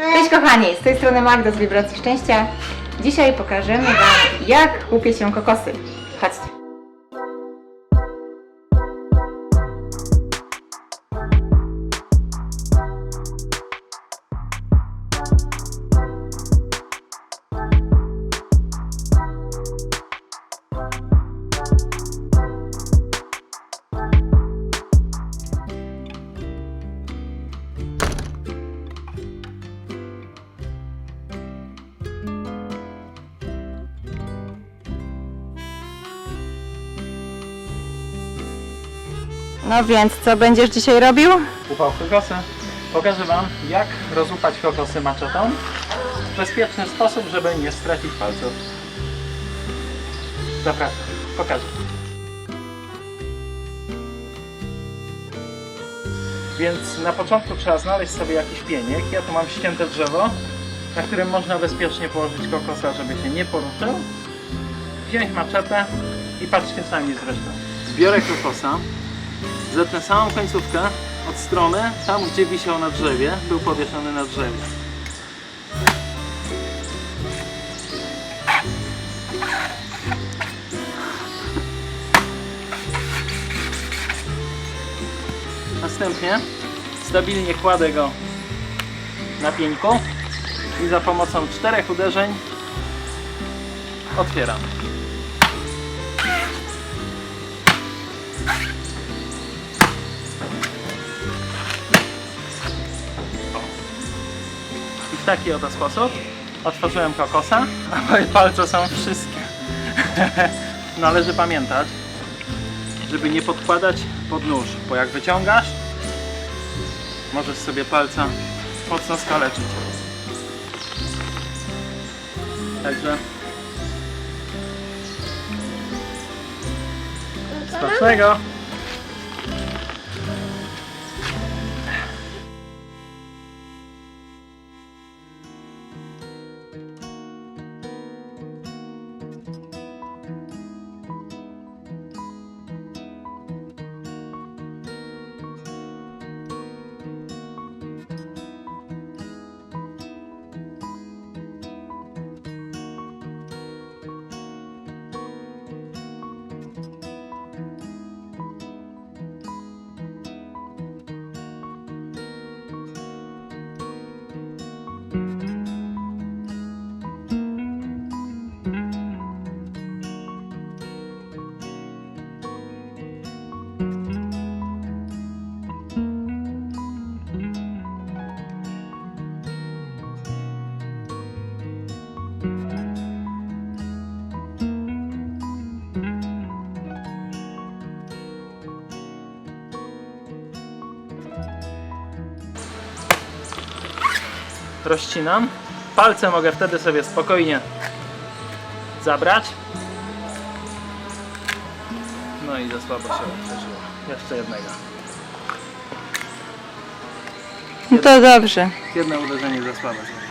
Cześć kochani, z tej strony Magda z Wibracji Szczęścia. Dzisiaj pokażemy Wam, jak łupie się kokosy. Chodźcie. No więc, co będziesz dzisiaj robił? Upał kokosy. Pokażę Wam, jak rozłupać kokosy maczetą w bezpieczny sposób, żeby nie stracić palców. Zapraszam, pokażę. Więc na początku trzeba znaleźć sobie jakiś pieniek. Ja tu mam ścięte drzewo, na którym można bezpiecznie położyć kokosa, żeby się nie poruszył. Wziąć maczetę i patrzcie sami zresztą. Zbiorę kokosa, zetnę samą końcówkę od strony, tam gdzie wisiał na drzewie, był powieszony na drzewie. Następnie stabilnie kładę go na pieńku i za pomocą czterech uderzeń otwieram. Taki oto sposób otworzyłem kokosa, a moje palce są wszystkie. Należy pamiętać, żeby nie podkładać pod nóż, bo jak wyciągasz, możesz sobie palca mocno skaleczyć. Także smacznego! Rozcinam. Palce mogę wtedy sobie spokojnie zabrać. No i za słabo się otworzyło. Jeszcze jednego. No to dobrze. Jedno uderzenie za słabe. zrobiłem.